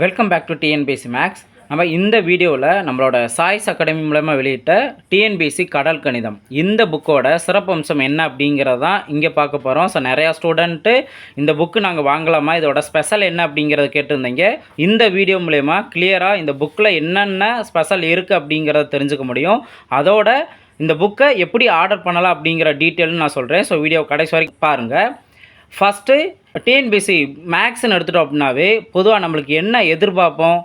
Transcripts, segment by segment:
Welcome back to TNPSC maths நம்ம இந்த வீடியோவில் நம்மளோட சாய்ஸ் அகாடமி மூலமாக வெளியிட்ட டிஎன்பிஎஸ்சி கடல் கணிதம். இந்த புக்கோட சிறப்பம்சம் என்ன அப்படிங்கிறது தான் இங்கே பார்க்க போகிறோம் ஸோ நிறையா ஸ்டூடெண்ட்டு இந்த புக்கு நாங்கள் வாங்கலாமா? இதோட ஸ்பெஷல் என்ன அப்படிங்கிறத கேட்டிருந்தீங்க. இந்த வீடியோ மூலயமா கிளியராக இந்த புக்கில் என்னென்ன ஸ்பெஷல் இருக்குது அப்படிங்கிறத தெரிஞ்சுக்க முடியும். அதோட இந்த புக்கை எப்படி ஆர்டர் பண்ணலாம் அப்படிங்கிற டீட்டெயில்னு நான் சொல்கிறேன் ஸோ வீடியோ கடைசி வரைக்கும் பாருங்கள் ஃபஸ்ட்டு டிஎன்பிசி மேக்ஸ்ன்னு எடுத்துட்டோம் அப்படின்னாவே பொதுவாக நம்மளுக்கு என்ன எதிர்பார்ப்போம்?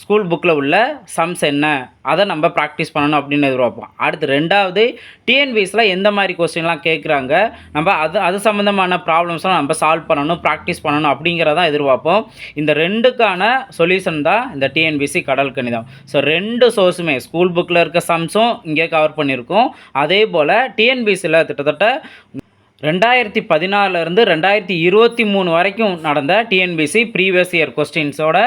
ஸ்கூல் புக்கில் உள்ள சம்ஸ் என்ன? அதை நம்ம ப்ராக்டிஸ் பண்ணணும் அப்படின்னு எதிர்பார்ப்போம். அடுத்து ரெண்டாவது டிஎன்பிஎஸில் எந்த மாதிரி கொஸ்டின்லாம் கேட்குறாங்க? நம்ம அது அது சம்மந்தமான ப்ராப்ளம்ஸ்லாம் நம்ம சால்வ் பண்ணணும் ப்ராக்டிஸ் பண்ணணும் அப்படிங்கிறதான் எதிர்பார்ப்போம். இந்த ரெண்டுக்கான சொல்யூஷன் தான் இந்த டிஎன்பிசி கடல் கணிதம். ஸோ ரெண்டு சோர்ஸுமே ஸ்கூல் புக்கில் இருக்க சம்ஸும் இங்கே கவர் பண்ணியிருக்கோம். அதே போல் டிஎன்பிசியில் கிட்டத்தட்ட ரெண்டாயிரத்தி பதினாலருந்து ரெண்டாயிரத்தி இருபத்தி மூணு வரைக்கும் நடந்த டிஎன்பிசி ப்ரீவியஸ் இயர் கொஸ்டின்ஸோட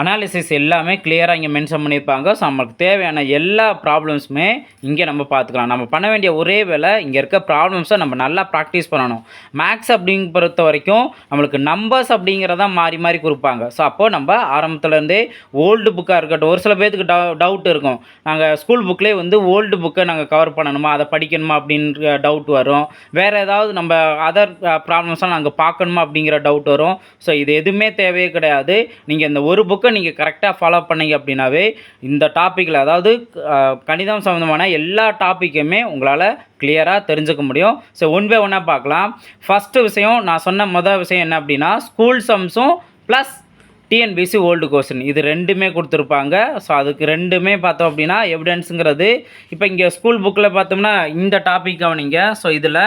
அனாலிசிஸ் எல்லாமே கிளியராக இங்கே மென்ஷன் பண்ணியிருப்பாங்க. ஸோ நம்மளுக்கு தேவையான எல்லா ப்ராப்ளம்ஸுமே இங்கே நம்ம பார்த்துக்கலாம். நம்ம பண்ண வேண்டிய ஒரே வேலை இங்கே இருக்க ப்ராப்ளம்ஸை நம்ம நல்லா ப்ராக்டிஸ் பண்ணணும். மேக்ஸ் அப்படிங்க பொறுத்த வரைக்கும் நம்மளுக்கு நம்பர்ஸ் அப்படிங்கிறத மாறி மாறி கொடுப்பாங்க. ஸோ அப்போது நம்ம ஆரம்பத்துலேருந்தே ஓல்டு புக்காக இருக்கட்டும் ஒரு சில பேர்த்துக்கு டவு டவுட் இருக்கும். நாங்கள் ஸ்கூல் புக்லேயே வந்து ஓல்டு புக்கை நாங்கள் கவர் பண்ணணுமா அதை படிக்கணுமா அப்படின்ற டவுட் வரும். வேறு ஏதாவது நம்ம அதர் ப்ராப்ளம்ஸ்லாம் நாங்கள் பார்க்கணுமா அப்படிங்கிற டவுட் வரும். ஸோ இது எதுவுமே தேவையே கிடையாது. நீங்கள் இந்த ஒரு புக் புக்கை நீங்கள் கரெக்டாக ஃபாலோ பண்ணீங்க அப்படின்னாவே இந்த டாப்பிக்கில் அதாவது கணிதம் சம்மந்தமான எல்லா டாப்பிக்குமே உங்களால் கிளியராக தெரிஞ்சுக்க முடியும். ஸோ ஒன் பை ஒன்னாக பார்க்கலாம். ஃபஸ்ட்டு விஷயம் நான் சொன்ன மொதல் விஷயம் என்ன அப்படின்னா ஸ்கூல் சம்ஸும் ப்ளஸ் டிஎன்பிசி ஓல்டு கொஸ்டின் இது ரெண்டுமே கொடுத்துருப்பாங்க. ஸோ அதுக்கு ரெண்டுமே பார்த்தோம் அப்படின்னா எவிடன்ஸுங்கிறது இப்போ இங்கே ஸ்கூல் புக்கில் பார்த்தோம்னா இந்த டாபிக் கவனிங்க. ஸோ இதில்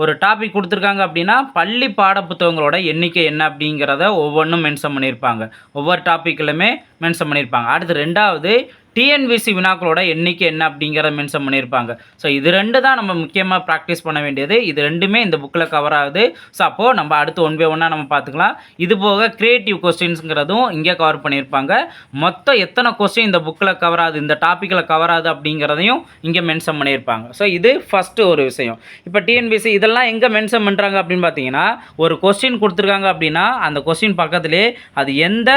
ஒரு டாபிக் கொடுத்துருக்காங்க அப்படின்னா பள்ளி பாடப்புத்தகங்களோட எண்ணிக்கை என்ன அப்படிங்கிறத ஒவ்வொன்றும் மென்ஷன் பண்ணியிருப்பாங்க. ஒவ்வொரு டாப்பிக்கிலுமே மென்ஷன் பண்ணியிருப்பாங்க. அடுத்து ரெண்டாவது டிஎன்பிசி வினாக்களோட எண்ணிக்கை என்ன அப்படிங்கிறத மென்ஷன் பண்ணியிருப்பாங்க. ஸோ இது ரெண்டு தான் நம்ம முக்கியமாக ப்ராக்டிஸ் பண்ண வேண்டியது. இது ரெண்டுமே இந்த புக்கில் கவர் ஆகுது. ஸோ அப்போது நம்ம அடுத்து ஒன் பை ஒன்னாக நம்ம பார்த்துக்கலாம். இது போக க்ரியேட்டிவ் கொஸ்டின்ஸுங்கிறதும் இங்கே கவர் பண்ணியிருப்பாங்க. மொத்தம் எத்தனை கொஸ்டின் இந்த புக்கில் கவர் ஆகுது இந்த டாப்பிக்கில் கவர் ஆகுது அப்படிங்கிறதையும் இங்கே மென்ஷன் பண்ணியிருப்பாங்க. ஸோ இது ஃபஸ்ட்டு ஒரு விஷயம். இப்போ டிஎன்பிசி இதெல்லாம் எங்கே மென்ஷன் பண்ணுறாங்க அப்படின்னு பார்த்தீங்கன்னா ஒரு கொஸ்டின் கொடுத்துருக்காங்க அப்படின்னா அந்த கொஸ்டின் பக்கத்துலேயே அது எந்த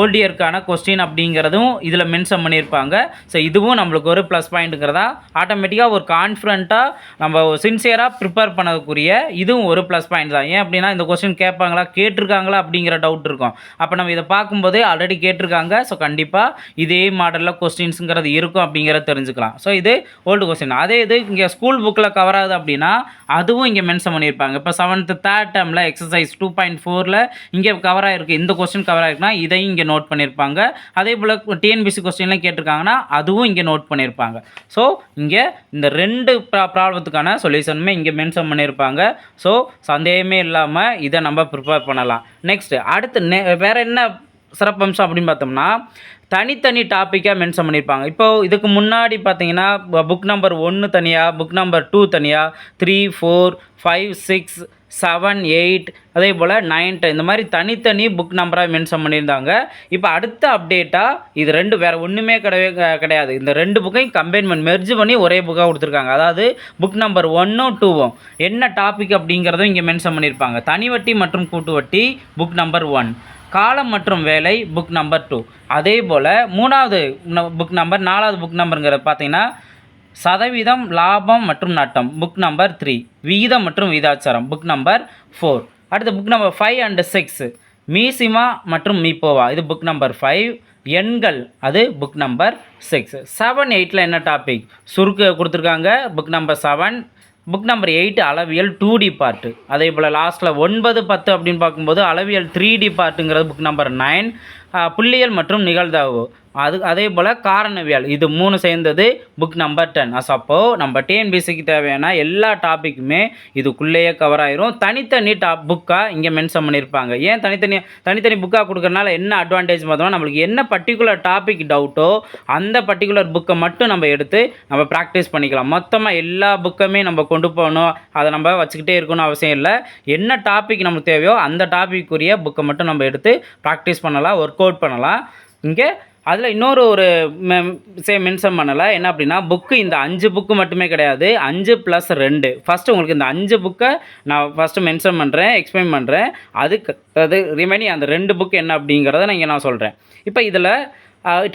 ஓல்டியருக்கான கொஸ்டின் அப்படிங்கிறதும் இதில் மென்ஷன் பண்ணியிருப்பாங்க. ஸோ இதுவும் நம்மளுக்கு ஒரு ப்ளஸ் பாயிண்ட்டுங்கிறதா ஆட்டோமேட்டிக்காக ஒரு கான்ஃபிடண்ட்டாக நம்ம சின்சியராக ப்ரிப்பேர் பண்ணக்கூடிய இதுவும் ஒரு ப்ளஸ் பாயிண்ட் தான். ஏன் அப்படின்னா இந்த கொஸ்டின் கேட்பாங்களா கேட்டிருக்காங்களா அப்படிங்கிற டவுட் இருக்கும். அப்போ நம்ம இதை பார்க்கும்போதே ஆல்ரெடி கேட்டிருக்காங்க. ஸோ கண்டிப்பாக இதே மாடலில் கொஸ்டின்ஸுங்கிறது இருக்கும் அப்படிங்கிறத தெரிஞ்சுக்கலாம். ஸோ இது ஓல்டு கொஸ்டின் அதே இது இங்கே ஸ்கூல் புக்கில் கவர் ஆகுது அப்படின்னா அதுவும் இங்கே மென்ஷன் பண்ணியிருப்பாங்க. இப்போ செவன்த்து தேர்ட் டேர்மில் எக்ஸசைஸ் டூ பாயிண்ட் ஃபோரில் இங்கே கவர் ஆகிருக்கு இந்த கொஸ்டின் கவர் ஆகிருக்குன்னா இதையும் இங்கே நோட் பண்ணியிருப்பாங்க. அதே போல் டிஎன்பிசி கொஸ்டின்லாம் கேட்டிருக்காங்கன்னா அதுவும் இங்கே நோட் பண்ணியிருப்பாங்க. ஸோ இங்கே இந்த ரெண்டு ப்ரா ப்ராப்ளத்துக்கான சொல்யூஷனுமே இங்கே மென்ஷன் பண்ணியிருப்பாங்க. ஸோ சந்தேகமே இல்லாமல் இதை நம்ம ப்ரிப்பேர் பண்ணலாம். நெக்ஸ்ட்டு அடுத்து நெ வேறு என்ன சிறப்பம்சம் அப்படின்னு பார்த்தோம்னா தனித்தனி டாப்பிக்காக மென்ஷன் பண்ணியிருப்பாங்க. இப்போது இதுக்கு முன்னாடி பார்த்தீங்கன்னா புக் நம்பர் ஒன்று தனியாக புக் நம்பர் டூ தனியாக three four five six seven eight அதே போல் நைன்ட்டு இந்த மாதிரி தனித்தனி புக் நம்பராக மென்ஷன் பண்ணியிருந்தாங்க. இப்போ அடுத்த அப்டேட்டாக இது ரெண்டு வேறு ஒன்றுமே கிடையவே க- கிடையாது. இந்த ரெண்டு புக்கையும் கம்பைன் பண்ணி மெர்ஜ் பண்ணி ஒரே புக்காக கொடுத்துருக்காங்க. அதாவது புக் நம்பர் ஒன்னும் டூவும் என்ன டாபிக் அப்படிங்கிறதும் இங்கே மென்ஷன் பண்ணியிருப்பாங்க. தனி வட்டி மற்றும் கூட்டு வட்டி புக் நம்பர் ஒன் காலம் மற்றும் வேலை புக் நம்பர் டூ அதே போல் மூணாவது புக் நம்பர் நாலாவது புக் நம்பருங்கிறது பார்த்தீங்கன்னா சதவீதம் லாபம் மற்றும் நட்டம். புக் நம்பர் த்ரீ விகிதம் மற்றும் விகிதாச்சாரம். புக் நம்பர் ஃபோர் அடுத்து book number five and six மீசிமா மற்றும் மீப்போவா. இது புக் நம்பர் ஃபைவ் எண்கள். அது புக் நம்பர் சிக்ஸ் செவன் எயிட்டில் என்ன டாபிக் சுருக்கு கொடுத்துருக்காங்க. Book number seven book number eight அளவியல் டூ டி பார்ட்டு அதே போல் லாஸ்ட்டில் ஒன்பது பத்து அப்படின்னு பார்க்கும்போது அளவியல் த்ரீ டி பார்ட்டுங்கிறது புக் நம்பர் நைன் புள்ளியல் மற்றும் நிகழ்தகவு. அது அதே போல் காரணவியல். இது மூணு சேர்ந்தது. புக் நம்பர் டென் அப்போ நம்ம டிஎன்பிசிக்கு தேவையான எல்லா டாப்பிக்குமே இதுக்குள்ளேயே கவர் ஆயிரும். தனித்தனி டாப் புக்காக இங்கே மென்ஷன் பண்ணியிருப்பாங்க ஏன் தனித்தனி தனித்தனி புக்காக கொடுக்கறனால என்ன அட்வான்டேஜ் பார்த்தோம்னா நம்மளுக்கு என்ன பர்டிகுலர் டாபிக் டவுட்டோ அந்த பர்டிகுலர் புக்கை மட்டும் நம்ம எடுத்து நம்ம ப்ராக்டிஸ் பண்ணிக்கலாம். மொத்தமாக எல்லா புக்கமே நம்ம கொண்டு போகணும். அதை நம்ம வச்சுக்கிட்டே இருக்கணும்னு அவசியம் இல்லை. என்ன டாபிக் நமக்கு தேவையோ அந்த டாபிக்குரிய புக்கை மட்டும் நம்ம எடுத்து ப்ராக்டிஸ் பண்ணலாம். ஒர்க் கோட் பண்ணலாம். இங்கே அதில் இன்னொரு ஒரு சே மென்ஷன் பண்ணலை. என்ன அப்படின்னா புக்கு இந்த அஞ்சு புக்கு மட்டுமே கிடையாது. அஞ்சு ப்ளஸ் ரெண்டு. ஃபஸ்ட்டு உங்களுக்கு இந்த அஞ்சு புக்கை நான் ஃபஸ்ட்டு மென்ஷன் பண்ணுறேன் எக்ஸ்பிளைன் பண்ணுறேன் அதுக்கு அது ரிமைனிங் அந்த ரெண்டு புக்கு என்ன அப்படிங்கிறத நான் இங்கே நான் சொல்கிறேன் இப்போ இதில்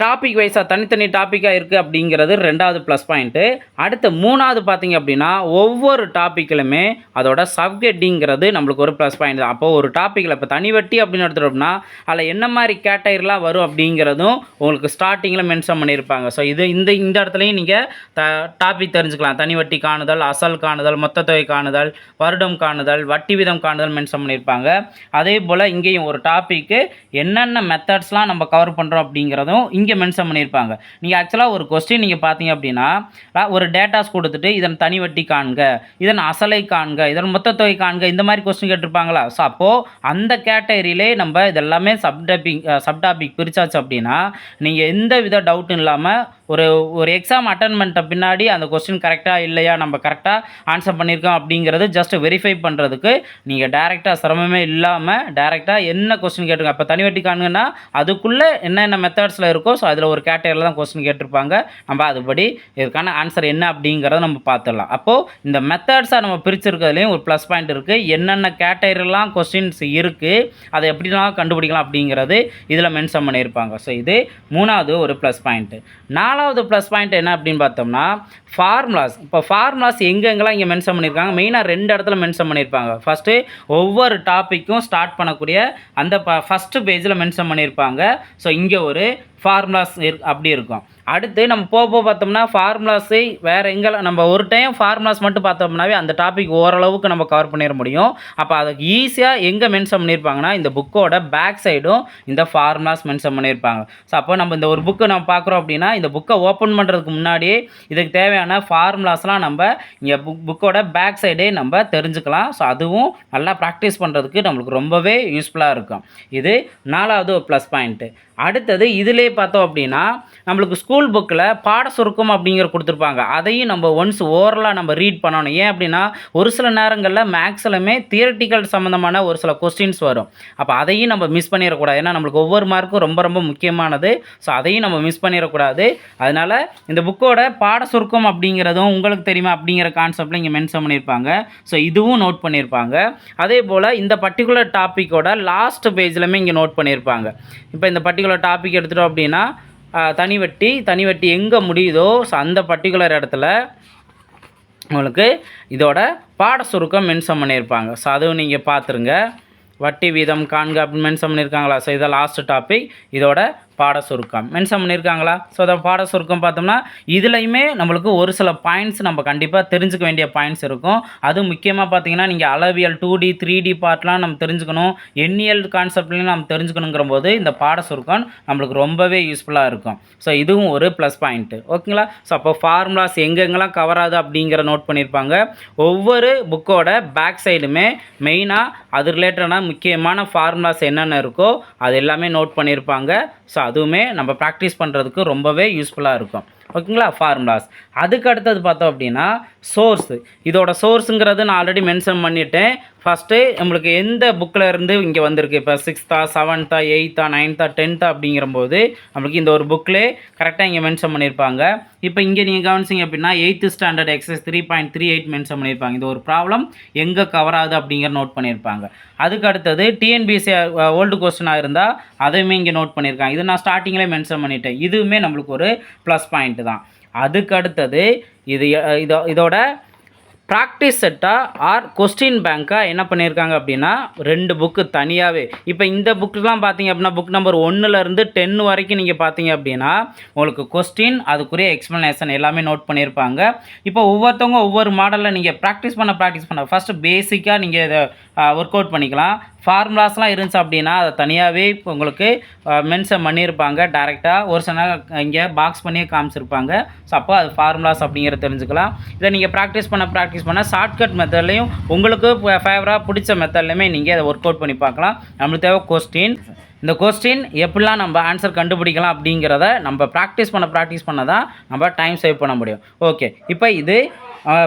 டாபிக் வைஸாக தனித்தனி டாப்பிக்காக இருக்குது அப்படிங்கிறது ரெண்டாவது ப்ளஸ் பாயிண்ட்டு அடுத்து மூணாவது பார்த்தீங்க அப்படின்னா ஒவ்வொரு டாப்பிக்கிலுமே அதோட சப்கெட்டிங்கிறது நம்மளுக்கு ஒரு ப்ளஸ் பாயிண்ட் தான். அப்போது ஒரு டாப்பிக்கில் இப்போ தனி வட்டி அப்படின்னு எடுத்துட்டோம்னா அதில் என்ன மாதிரி கேட்டகரிலாம் வரும் அப்படிங்கிறதும் உங்களுக்கு ஸ்டார்டிங்கில் மென்ஷன் பண்ணியிருப்பாங்க. ஸோ இது இந்த இந்த இடத்துலையும் நீங்கள் த டாபிக் தெரிஞ்சுக்கலாம். தனி வட்டி காணுதல் அசல் காணுதல் மொத்த தொகை காணுதல் வருடம் காணுதல் வட்டி வீதம் காணுதல் மென்ஷன் பண்ணியிருப்பாங்க. அதே போல் இங்கேயும் ஒரு டாப்பிக்கு என்னென்ன மெத்தட்ஸ்லாம் நம்ம கவர் பண்ணுறோம் அப்படிங்கிறதும் இங்கே மென்ஷன் பண்ணியிருப்பாங்க. நீங்கள் ஆக்சுவலாக ஒரு கொஸ்டின் நீங்கள் பார்த்தீங்க அப்படின்னா ஒரு டேட்டாஸ் கொடுத்துட்டு இதன் தனி வட்டி காண்க இதன் அசலை காண்க இதன் மொத்த தொகை காண்க இந்த மாதிரி கொஸ்டின் கேட்டிருப்பாங்களா? ஸோ அப்போது அந்த கேட்டகரியிலே நம்ம இதெல்லாமே சப் டாபிக் சப் டாபிக் அப்படின்னா நீங்கள் எந்த வித டவுட்டும் இல்லாமல் ஒரு ஒரு எக்ஸாம் அட்டன் பண்ணிட்ட பின்னாடி அந்த கொஸ்டின் கரெக்டாக இல்லையா நம்ம கரெக்டாக ஆன்சர் பண்ணியிருக்கோம் அப்படிங்கிறது ஜஸ்ட் வெரிஃபை பண்ணுறதுக்கு நீங்கள் டேரெக்டாக சிரமமே இல்லாமல் டேரெக்டாக என்ன கொஸ்டின் கேட்டுங்க இப்போ தனி வட்டி காணுங்கன்னா அதுக்குள்ளே என்னென்ன மெத்தட்ஸில் இருக்கோ ஸோ அதில் ஒரு கேட்டகரியில் தான் கொஸ்டின் கேட்டிருப்பாங்க. நம்ம அதுபடி இதுக்கான ஆன்சர் என்ன அப்படிங்கிறத நம்ம பார்த்துடலாம். அப்போது இந்த மெத்தட்ஸாக நம்ம பிரிச்சிருக்கிறதுலையும் ஒரு ப்ளஸ் பாயிண்ட் இருக்குது என்னென்ன கேட்டகரிலாம் கொஸ்டின்ஸ் இருக்குது அதை எப்படிலாம் கண்டுபிடிக்கலாம் அப்படிங்கிறது இதில் மென்ஷன் பண்ணியிருப்பாங்க. ஸோ இது மூணாவது ஒரு ப்ளஸ் பாயிண்ட்டு நாலாவது ப்ளஸ் பாயிண்ட் என்ன அப்படின்னு பார்த்தோம்னா ஃபார்முலாஸ் இப்போ ஃபார்முலாஸ் எங்கெங்கெல்லாம் இங்கே மென்ஷன் பண்ணியிருக்காங்க? மெயினாக ரெண்டு இடத்துல மென்ஷன் பண்ணியிருப்பாங்க. ஃபஸ்ட்டு ஒவ்வொரு டாப்பிக்கும் ஸ்டார்ட் பண்ணக்கூடிய அந்த ப ஃபஸ்ட்டு பேஜில் மென்ஷன் பண்ணியிருப்பாங்க. ஸோ இங்கே ஒரு ஃபார்முலாஸ் இரு அப்படி இருக்கும். அடுத்து நம்ம போக போக பார்த்தோம்னா ஃபார்முலாஸை வேறு எங்கெல்லாம் நம்ம ஒரு டைம் ஃபார்முலாஸ் மட்டும் பார்த்தோம்னாவே அந்த டாபிக் ஓரளவுக்கு நம்ம கவர் பண்ணிட முடியும். அப்போ அதுக்கு ஈஸியாக எங்கே மென்ஷன் பண்ணியிருப்பாங்கன்னா இந்த புக்கோட பேக் சைடும் இந்த ஃபார்முலாஸ் மென்ஷன் பண்ணியிருப்பாங்க ஸோ அப்போ நம்ம இந்த ஒரு புக்கு நம்ம பார்க்குறோம் அப்படின்னா இந்த புக்கை ஓப்பன் பண்ணுறதுக்கு முன்னாடியே இதுக்கு தேவையான ஃபார்முலாஸ்லாம் நம்ம இங்கே புக் புக்கோட பேக் சைடே நம்ம தெரிஞ்சுக்கலாம். ஸோ அதுவும் நல்லா ப்ராக்டிஸ் பண்ணுறதுக்கு நம்மளுக்கு ரொம்பவே யூஸ்ஃபுல்லாக இருக்கும். இது நாலாவது ப்ளஸ் பாயிண்ட்டு அடுத்தது இதிலே பார்த்தோம் அப்படின்னா நம்மளுக்கு ஸ்கூல் ஸ்கூல் புக்கில் பாட சுருக்கம் அப்படிங்கிற கொடுத்துருப்பாங்க. அதையும் நம்ம ஒன்ஸ் ஓரலாக நம்ம ரீட் பண்ணணும். ஏன் அப்படின்னா ஒரு சில நேரங்களில் மேக்ஸ்லுமே தியரட்டிக்கல் சம்மந்தமான ஒரு சில கொஸ்டின்ஸ் வரும். அப்போ அதையும் நம்ம மிஸ் பண்ணிடக்கூடாது. ஏன்னா நம்மளுக்கு ஒவ்வொரு மார்க்கும் ரொம்ப ரொம்ப முக்கியமானது. ஸோ அதையும் நம்ம மிஸ் பண்ணிடக்கூடாது. அதனால் இந்த புக்கோட பாட சுருக்கம் அப்படிங்கிறதும் உங்களுக்கு தெரியுமா அப்படிங்கிற கான்செப்டில் இங்கே மென்ஷன் பண்ணியிருப்பாங்க. ஸோ இதுவும் நோட் பண்ணியிருப்பாங்க. அதே போல் இந்த பர்டிகுலர் டாப்பிக்கோட லாஸ்ட் பேஜ்லையுமே இங்கே நோட் பண்ணியிருப்பாங்க. இப்போ இந்த பர்டிகுலர் டாபிக் எடுத்துட்டோம் அப்படின்னா தனி வட்டி தனி வட்டி எங்கே முடியுதோ ஸோ அந்த பர்டிகுலர் இடத்துல உங்களுக்கு இதோட பாட சுருக்கம் மென்ஷன் பண்ணியிருப்பாங்க. ஸோ அதுவும் நீங்கள் பார்த்துருங்க. வட்டி வீதம் காண்க அப்படின்னு மென்ஷன் பண்ணியிருக்காங்களா? ஸோ இதை லாஸ்ட் டாபிக் இதோட பாட சுருக்கம் மென்ஷன் பண்ணியிருக்காங்களா ஸோ அதை பாட சுருக்கம் பார்த்தோம்னா இதுலையுமே நம்மளுக்கு ஒரு சில பாயிண்ட்ஸ் நம்ம கண்டிப்பாக தெரிஞ்சுக்க வேண்டிய பாயிண்ட்ஸ் இருக்கும். அது முக்கியமாக பார்த்தீங்கன்னா நீங்கள் அளவியல் டூ டி த்ரீ டி பார்ட்லாம் நம்ம தெரிஞ்சுக்கணும். எண்ணியல் கான்செப்ட்லையும் நம்ம தெரிஞ்சுக்கணுங்கிற போது இந்த பாட சுருக்கம் நம்மளுக்கு ரொம்பவே யூஸ்ஃபுல்லாக இருக்கும். ஸோ இதுவும் ஒரு ப்ளஸ் பாயிண்ட்டு ஓகேங்களா ஸோ அப்போ ஃபார்முலாஸ் எங்கெங்கெல்லாம் கவர் ஆகுது அப்படிங்கிற நோட் பண்ணியிருப்பாங்க. ஒவ்வொரு புக்கோட பேக் சைடுமே மெயினாக அது ரிலேட்டடான முக்கியமான ஃபார்முலாஸ் என்னென்ன இருக்கோ அது எல்லாமே நோட் பண்ணியிருப்பாங்க. ஸோ அதுவுமே நம்ம ப்ராக்டிஸ் பண்ணுறதுக்கு ரொம்பவே யூஸ்ஃபுல்லாக இருக்கும். ஓகேங்களா ஃபார்முலாஸ் அதுக்கு அடுத்தது பார்த்தோம் அப்படின்னா சோர்ஸு இதோட சோர்ஸுங்கிறது நான் ஆல்ரெடி மென்ஷன் பண்ணிட்டேன். ஃபஸ்ட்டு நம்மளுக்கு எந்த புக்கில் இருந்து இங்கே வந்திருக்கு? இப்போ சிக்ஸ்த்தா செவன்த்தா எயித்தா நைன்த்தா டென்த்தா அப்படிங்கிறபோது நம்மளுக்கு இந்த ஒரு புக்கில் கரெக்டாக இங்கே மென்ஷன் பண்ணியிருப்பாங்க இப்போ இங்கே நீங்கள் கவனிச்சிங்க அப்படின்னா eighth standard exercise three point three eight mention பண்ணியிருப்பாங்க இந்த ஒரு ப்ராப்ளம் எங்கே கவர் ஆகுது அப்படிங்கிற நோட் பண்ணியிருப்பாங்க அதுக்கு அடுத்தது டிஎன்பிசி ஓல்டு கொஸ்டினாக இருந்தால் அதையுமே இங்கே நோட் பண்ணியிருக்காங்க இது நான் ஸ்டார்டிங்லேயே மென்ஷன் பண்ணிட்டேன். இதுவுமே நம்மளுக்கு ஒரு ப்ளஸ் பாயிண்ட் தான். அதுக்கு அடுத்தது இது இதோ இதோட ப்ராக்டிஸ் செட்டாக ஆர் கொஸ்டின் பேங்க்காக என்ன பண்ணியிருக்காங்க அப்படின்னா ரெண்டு புக்கு தனியாகவே இப்போ இந்த புக்குலாம் பார்த்தீங்க அப்படின்னா புக் நம்பர் ஒன்றுலேருந்து டென் வரைக்கும் நீங்கள் பார்த்தீங்க அப்படின்னா உங்களுக்கு கொஸ்டின் அதுக்குரிய எக்ஸ்ப்ளனேஷன் எல்லாமே நோட் பண்ணியிருப்பாங்க இப்போ ஒவ்வொருத்தவங்க ஒவ்வொரு மாடலில் நீங்கள் ப்ராக்டிஸ் பண்ண ப்ராக்டிஸ் பண்ண. ஃபஸ்ட்டு பேசிக்காக நீங்கள் இதை ஒர்க் அவுட் பண்ணிக்கலாம். ஃபார்முலாஸ்லாம் இருந்துச்சு அப்படின்னா அதை தனியாகவே உங்களுக்கு மென்ஷன் பண்ணியிருப்பாங்க. டேரெக்டாக ஒரு சில இங்கே பாக்ஸ் பண்ணியே காமிச்சிருப்பாங்க. ஸோ அப்போ அது ஃபார்முலாஸ் அப்படிங்கிறத தெரிஞ்சுக்கலாம். இதை நீங்கள் ப்ராக்டிஸ் பண்ண ப்ராக்டிஸ் பண்ண ஷார்ட்கட் மெத்தட்லேயும் உங்களுக்கு ஃபேவராக பிடிச்ச மெத்தட்லையுமே நீங்கள் அதை ஒர்க் அவுட் பண்ணி பார்க்கலாம். நம்மளுக்கு தேவை கொஸ்டின் இந்த கொஸ்டின் எப்படிலாம் நம்ம ஆன்சர் கண்டுபிடிக்கலாம் அப்படிங்கிறத நம்ம ப்ராக்டிஸ் பண்ண ப்ராக்டிஸ் பண்ண தான் நம்ம டைம் சேவ் பண்ண முடியும். ஓகே இப்போ இது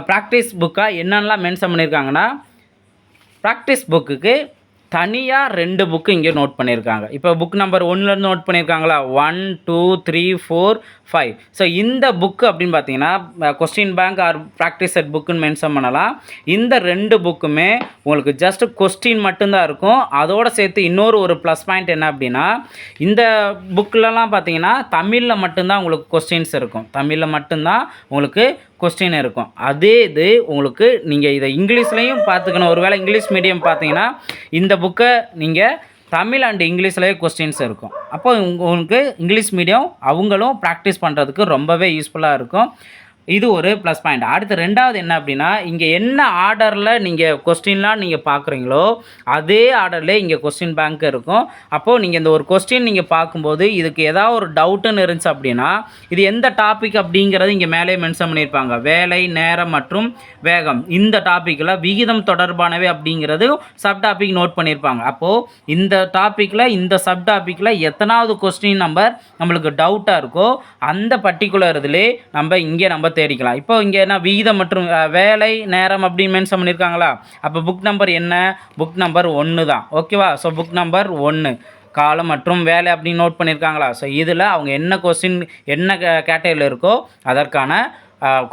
ப்ராக்டிஸ் புக்காக என்னென்னலாம் மென்ஷன் பண்ணியிருக்காங்கன்னா ப்ராக்டிஸ் புக்குக்கு தனியாக ரெண்டு புக்கு இங்கே நோட் பண்ணியிருக்காங்க இப்போ புக் நம்பர் ஒன்லேருந்து நோட் பண்ணியிருக்காங்களா one two three four five so இந்த புக்கு அப்படின்னு பார்த்தீங்கன்னா question bank or practice set புக்குன்னு mention பண்ணலாம். இந்த ரெண்டு புக்குமே உங்களுக்கு ஜஸ்ட் கொஸ்டின் மட்டும்தான் இருக்கும். அதோடு சேர்த்து இன்னொரு ஒரு ப்ளஸ் பாயிண்ட் என்ன அப்படின்னா இந்த புக்கிலலாம் பார்த்தீங்கன்னா தமிழில் மட்டும்தான் உங்களுக்கு கொஸ்டின்ஸ் இருக்கும். தமிழில் மட்டும்தான் உங்களுக்கு கொஸ்டின் இருக்கும். அதே இது உங்களுக்கு நீங்கள் இதை இங்கிலீஷ்லேயும் பார்த்துக்கணும். ஒருவேளை இங்கிலீஷ் மீடியம் பார்த்தீங்கன்னா இந்த புக்கை நீங்கள் தமிழ் அண்ட் இங்கிலீஷ்லேயே கொஸ்டின்ஸ் இருக்கும். அப்போ உங்களுக்கு இங்கிலீஷ் மீடியம் அவங்களும் ப்ராக்டிஸ் பண்ணுறதுக்கு ரொம்பவே யூஸ்ஃபுல்லாக இருக்கும். இது ஒரு ப்ளஸ் பாயிண்ட் அடுத்து ரெண்டாவது என்ன அப்படின்னா இங்கே என்ன ஆர்டரில் நீங்கள் கொஸ்டின்லாம் நீங்கள் பார்க்குறீங்களோ அதே ஆர்டரில் இங்கே கொஸ்டின் பேங்க் இருக்கும். அப்போது நீங்கள் இந்த ஒரு கொஸ்டின் நீங்கள் பார்க்கும்போது இதுக்கு ஏதாவது ஒரு டவுட்டுன்னு இருந்துச்சு அப்படின்னா இது எந்த டாபிக் அப்படிங்கிறது இங்கே மேலே மென்ஷன் பண்ணியிருப்பாங்க. வேலை நேரம் மற்றும் வேகம். இந்த டாப்பிக்கில் விகிதம் தொடர்பானவை அப்படிங்கிறது சப் டாபிக் நோட் பண்ணியிருப்பாங்க. அப்போது இந்த டாப்பிக்கில் இந்த சப் டாப்பிக்கில் எத்தனாவது கொஸ்டின் நம்பர் நம்மளுக்கு டவுட்டாக இருக்கோ அந்த பர்டிகுலர் இதிலே நம்ம இங்கே நம்ம தேடிக்கலாம். இப்போ இங்கே என்ன விகிதம் மற்றும் வேலை நேரம் அப்படின்னு மென்ஷன் பண்ணியிருக்காங்களா அப்போ புக் நம்பர் என்ன? புக் நம்பர் ஒன்று தான். ஓகேவா ஸோ புக் நம்பர் ஒன்று காலம் மற்றும் வேலை அப்படின்னு நோட் பண்ணியிருக்காங்களா ஸோ இதில் அவங்க என்ன கொஸ்டின் என்ன கேட்டகரியில் இருக்கோ அதற்கான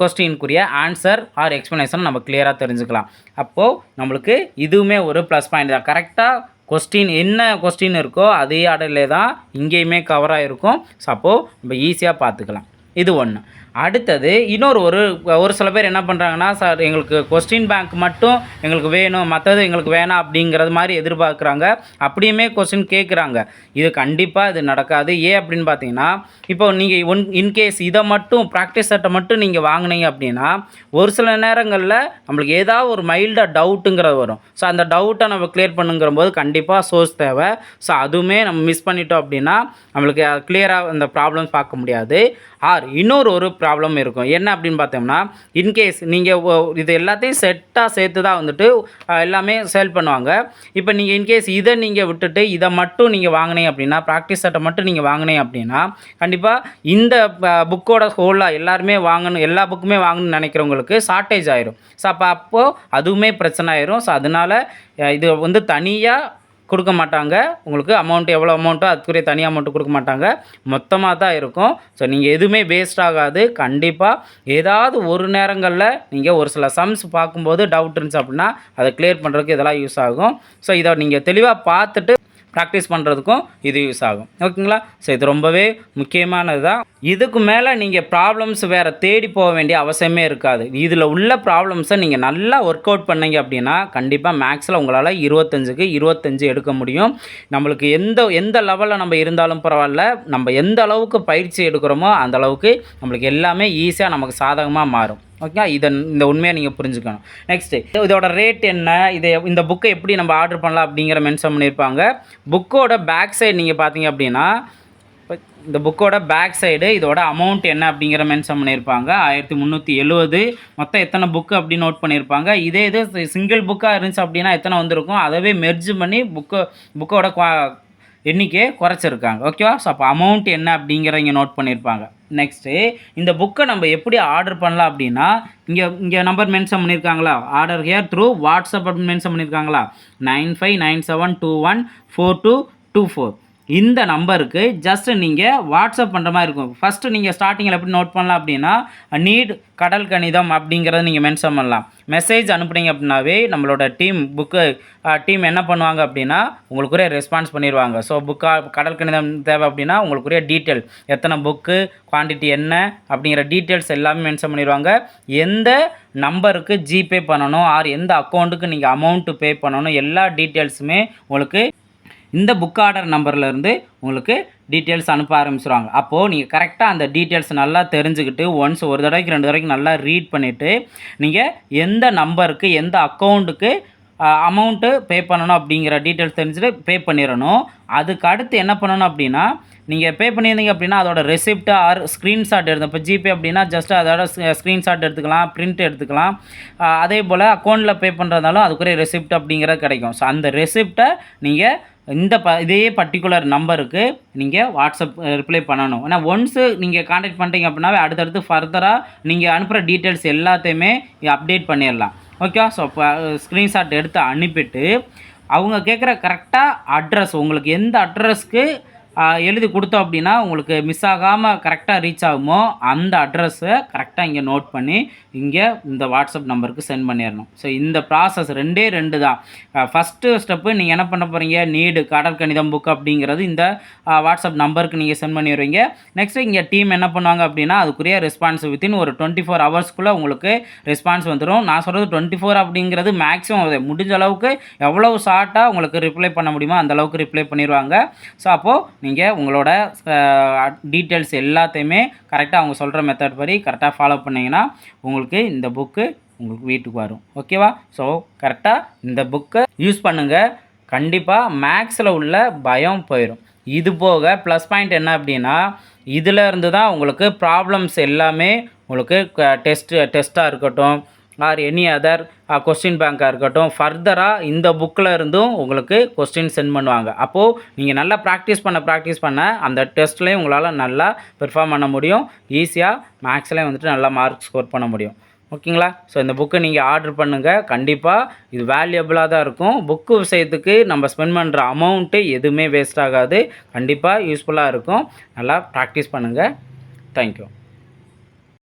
கொஸ்டினுக்குரிய ஆன்சர் ஆர் எக்ஸ்ப்ளனேஷன் நம்ம கிளியராக தெரிஞ்சுக்கலாம். அப்போது நம்மளுக்கு இதுவுமே ஒரு ப்ளஸ் பாயிண்ட் தான். கரெக்டாக கொஸ்டின் என்ன கொஸ்டின் இருக்கோ அதே ஆடலே தான் இங்கேயுமே கவராக இருக்கும் ஸோ அப்போது நம்ம ஈஸியாக பார்த்துக்கலாம். இது ஒன்று அடுத்தது இன்னொரு ஒரு ஒரு சில பேர் என்ன பண்ணுறாங்கன்னா சார் எங்களுக்கு கொஸ்டின் பேங்க் மட்டும் எங்களுக்கு வேணும் மற்றது எங்களுக்கு வேணாம் அப்படிங்கிறது மாதிரி எதிர்பார்க்குறாங்க. அப்படியுமே கொஸ்டின் கேட்குறாங்க இது கண்டிப்பாக இது நடக்காது. ஏன் அப்படின்னு பார்த்தீங்கன்னா இப்போ நீங்கள் ஒன் இன்கேஸ் இதை மட்டும் ப்ராக்டிஸ் செட்டை மட்டும் நீங்கள் வாங்குனீங்க அப்படின்னா ஒரு சில நேரங்களில் நம்மளுக்கு ஏதாவது ஒரு மைல்டாக டவுட்டுங்கிறது வரும். ஸோ அந்த டவுட்டை நம்ம கிளியர் பண்ணுங்கிற போது கண்டிப்பாக சோர்ஸ் தேவை. ஸோ அதுவுமே நம்ம மிஸ் பண்ணிட்டோம் அப்படின்னா நம்மளுக்கு கிளியராக அந்த ப்ராப்ளம்ஸ் பார்க்க முடியாது. ஆர் இன்னொரு ஒரு ப்ராப்ளம் இருக்கும். என்ன அப்படின்னு பார்த்தோம்னா இன்கேஸ் நீங்கள் இது எல்லாத்தையும் செட்டாக சேர்த்து தான் வந்துட்டு எல்லாமே சேல் பண்ணுவாங்க. இப்போ நீங்கள் இன்கேஸ் இதை நீங்கள் விட்டுட்டு இதை மட்டும் நீங்கள் வாங்கினீங்க அப்படின்னா ப்ராக்டிஸ் செட்டை மட்டும் நீங்கள் வாங்கினீங்க அப்படின்னா கண்டிப்பாக இந்த புக்கோட ஹோலாக எல்லாருமே வாங்கணும் எல்லா புக்குமே வாங்கணும்னு நினைக்கிறவங்களுக்கு ஷார்ட்டேஜ் ஆயிரும். ஸோ அப்போ அப்போது அதுவுமே பிரச்சனை ஆயிரும். ஸோ அதனால் இது வந்து தனியாக கொடுக்க மாட்டாங்க. உங்களுக்கு அமௌண்ட் எவ்வளோ அமௌண்ட்டோ அதுக்குரிய தனி அமௌண்ட்டு கொடுக்க மாட்டாங்க. மொத்தமாக தான் இருக்கும். ஸோ நீங்கள் எதுவுமே வேஸ்ட் ஆகாது. கண்டிப்பாக ஏதாவது ஒரு நேரங்களில் நீங்கள் ஒரு சில சம்ஸ் பார்க்கும்போது டவுட் இருந்துச்சு அப்படின்னா அதை கிளியர் பண்ணுறதுக்கு இதெல்லாம் யூஸ் ஆகும். ஸோ இதை நீங்கள் தெளிவாக பார்த்துட்டு ப்ராக்டிஸ் பண்ணுறதுக்கும் இது யூஸ் ஆகும். ஓகேங்களா ஸோ இது ரொம்பவே முக்கியமானது தான் இதுக்கு மேலே நீங்கள் ப்ராப்ளம்ஸ் வேறு தேடி போக வேண்டிய அவசியமே இருக்காது. இதில் உள்ள ப்ராப்ளம்ஸை நீங்கள் நல்லா ஒர்க் அவுட் பண்ணீங்க அப்படின்னா கண்டிப்பாக மேக்ஸில் உங்களால் இருபத்தஞ்சுக்கு இருபத்தஞ்சு எடுக்க முடியும். நம்மளுக்கு எந்த எந்த லெவலில் நம்ம இருந்தாலும் பரவாயில்ல. நம்ம எந்த அளவுக்கு பயிற்சி எடுக்கிறோமோ அந்த அளவுக்கு நம்மளுக்கு எல்லாமே ஈஸியாக நமக்கு சாதகமாக மாறும். ஓகே இதை இந்த உண்மையை நீங்கள் புரிஞ்சுக்கணும். நெக்ஸ்ட்டு இதோட ரேட் என்ன? இதை இந்த புக்கை எப்படி நம்ம ஆர்டர் பண்ணலாம் அப்படிங்கிற மென்ஷன் பண்ணியிருப்பாங்க. புக்கோட பேக் சைடு நீங்கள் பார்த்தீங்க அப்படின்னா இந்த புக்கோட பேக் சைடு இதோட அமௌண்ட் என்ன அப்படிங்கிற மென்ஷன் பண்ணியிருப்பாங்க. ஆயிரத்தி முந்நூற்றி எழுபது மொத்தம் எத்தனை புக்கு அப்படின்னு நோட் பண்ணியிருப்பாங்க. இதே இது சிங்கிள் புக்காக இருந்துச்சு அப்படின்னா எத்தனை வந்திருக்கும்? அதவே மெர்ஜ் பண்ணி புக்கு புக்கோட குவா எண்ணிக்கையை குறைச்சிருக்காங்க. ஓகேவா ஸோ அப்போ அமௌண்ட் என்ன அப்படிங்கிற இங்கே நோட் பண்ணியிருப்பாங்க. நெக்ஸ்ட்டு இந்த புக்கை நம்ம எப்படி ஆர்டர் பண்ணலாம் அப்படின்னா இங்கே இங்கே நம்பர் மென்ஷன் பண்ணியிருக்காங்களா? ஆர்டர் ஹியர் த்ரூ வாட்ஸ்அப் அப்படின்னு மென்ஷன் பண்ணியிருக்காங்களா? Nine five nine seven two one four two two four இந்த நம்பருக்கு ஜஸ்ட் நீங்கள் வாட்ஸ்அப் பண்ணுற மாதிரி இருக்கும். ஃபஸ்ட்டு நீங்கள் ஸ்டார்டிங்கில் எப்படி நோட் பண்ணலாம் அப்படின்னா நீட் கடல் கணிதம் அப்படிங்கிறத நீங்கள் மென்ஷன் பண்ணலாம். மெசேஜ் அனுப்புனீங்க அப்படின்னாவே நம்மளோட டீம் புக்கு டீம் என்ன பண்ணுவாங்க அப்படின்னா உங்களுக்குரிய ரெஸ்பான்ஸ் பண்ணிடுவாங்க. ஸோ புக்கா கடல் கணிதம் தேவை அப்படின்னா உங்களுக்குரிய டீட்டெயில் எத்தனை புக்கு குவான்டிட்டி என்ன அப்படிங்கிற டீட்டெயில்ஸ் எல்லாமே மென்ஷன் பண்ணிடுவாங்க. எந்த நம்பருக்கு ஜிபே பண்ணணும் ஆர் எந்த அக்கௌண்ட்டுக்கு நீங்கள் அமௌண்ட்டு பே பண்ணணும் எல்லா டீட்டெயில்ஸுமே உங்களுக்கு இந்த புக் ஆர்டர் நம்பர்லேருந்து உங்களுக்கு டீட்டெயில்ஸ் அனுப்ப ஆரம்பிச்சிருவாங்க. அப்போது நீங்கள் கரெக்டாக அந்த டீட்டெயில்ஸ் நல்லா தெரிஞ்சுக்கிட்டு ஒன்ஸ் ஒரு தடவைக்கு ரெண்டு தடவைக்கு நல்லா ரீட் பண்ணிவிட்டு நீங்கள் எந்த நம்பருக்கு எந்த அக்கௌண்ட்டுக்கு அமௌண்ட்டு பே பண்ணணும் அப்படிங்கிற டீட்டெயில்ஸ் தெரிஞ்சுட்டு பே பண்ணிடணும் அதுக்கு அடுத்து என்ன பண்ணணும் அப்படின்னா நீங்கள் பே பண்ணியிருந்தீங்க அப்படின்னா அதோட ரெசிப்ட் ஆர் ஸ்க்ரீன்ஷாட் எடுத்து இப்போ ஜிபே அப்படின்னா ஜஸ்ட் அதோட ஸ்க்ரீன்ஷாட் எடுத்துக்கலாம் பிரிண்ட் எடுத்துக்கலாம். அதே போல் அக்கௌண்ட்டில் பே பண்ணுறதாலும் அதுக்குரிய ரெசிப்ட் அப்படிங்கிறது கிடைக்கும். ஸோ அந்த ரெசிப்டை நீங்கள் இந்த ப இதே பர்டிகுலர் நம்பருக்கு நீங்கள் வாட்ஸ்அப் ரிப்ளை பண்ணணும். ஏன்னா ஒன்ஸு நீங்கள் காண்டாக்ட் பண்ணிட்டீங்க அப்படின்னாவே அடுத்தடுத்து ஃபர்தராக நீங்கள் அனுப்புகிற டீட்டெயில்ஸ் எல்லாத்தையுமே அப்டேட் பண்ணிடலாம். ஓகேவா ஸோ இப்போ ஸ்க்ரீன்ஷாட் எடுத்து அனுப்பிட்டு அவங்க கேட்குற கரெக்டாக அட்ரஸ் உங்களுக்கு எந்த அட்ரஸ்க்கு எழுதி கொடுத்தோம் அப்படின்னா உங்களுக்கு மிஸ் ஆகாமல் கரெக்டாக ரீச் ஆகுமோ அந்த அட்ரஸை கரெக்டாக இங்கே நோட் பண்ணி இங்கே இந்த வாட்ஸ்அப் நம்பருக்கு சென்ட் பண்ணிடணும். ஸோ இந்த ப்ராசஸ் ரெண்டே ரெண்டு தான். ஃபஸ்ட்டு ஸ்டெப்பு நீங்கள் என்ன பண்ண போகிறீங்க நீடு கடல் கணிதம் புக் அப்படிங்கிறது இந்த வாட்ஸ்அப் நம்பருக்கு நீங்கள் சென்ட் பண்ணிடுவீங்க. நெக்ஸ்ட்டு இங்கே டீம் என்ன பண்ணுவாங்க அப்படின்னா அதுக்குரிய ரெஸ்பான்ஸ் வித்தின் ஒரு டுவெண்ட்டி ஃபோர் ஹவர்ஸ்க்குள்ளே உங்களுக்கு ரெஸ்பான்ஸ் வந்துடும் நான் சொல்கிறது டுவெண்ட்டி ஃபோர் அப்படிங்கிறது மேக்ஸிமம் முடிஞ்ச அளவுக்கு எவ்வளோ ஷார்ட்டாக உங்களுக்கு ரிப்ளை பண்ண முடியுமோ அந்த அளவுக்கு ரிப்ளை பண்ணிடுவாங்க. ஸோ அப்போது நீங்கள் உங்களோட டீட்டெயில்ஸ் எல்லாத்தையுமே கரெக்டாக அவங்க சொல்கிற மெத்தட் படி கரெக்டாக ஃபாலோ பண்ணிங்கன்னா உங்களுக்கு இந்த புக்கு உங்களுக்கு வீட்டுக்கு வரும். ஓகேவா ஸோ கரெக்டாக இந்த புக்கை யூஸ் பண்ணுங்கள் கண்டிப்பாக மேக்ஸில் உள்ள பயம் போயிடும் இது போக ப்ளஸ் பாயிண்ட் என்ன அப்படின்னா இதில் இருந்து தான் உங்களுக்கு ப்ராப்ளம்ஸ் எல்லாமே உங்களுக்கு டெஸ்ட்டு டெஸ்ட்டாக இருக்கட்டும். ஆர் எனி அதர் கொஸ்டின் பேங்காக இருக்கட்டும் ஃபர்தராக இந்த புக்கில் இருந்தும் உங்களுக்கு கொஸ்டின் சென்ட் பண்ணுவாங்க. அப்போது நீங்கள் நல்லா ப்ராக்டிஸ் பண்ண ப்ராக்டிஸ் பண்ண அந்த டெஸ்ட்லேயும் உங்களால் நல்லா பெர்ஃபார்ம் பண்ண முடியும். ஈஸியாக மேக்ஸ்லேயும் வந்துட்டு நல்லா மார்க் ஸ்கோர் பண்ண முடியும். ஓகேங்களா ஸோ இந்த புக்கை நீங்கள் ஆர்டர் பண்ணுங்கள் கண்டிப்பாக இது வேல்யூபிளாக தான் இருக்கும். புக்கு விஷயத்துக்கு நம்ம ஸ்பெண்ட் பண்ணுற அமௌண்ட்டு எதுவுமே வேஸ்ட் ஆகாது. கண்டிப்பாக யூஸ்ஃபுல்லாக இருக்கும். நல்லா ப்ராக்டிஸ் பண்ணுங்கள் தேங்க்யூ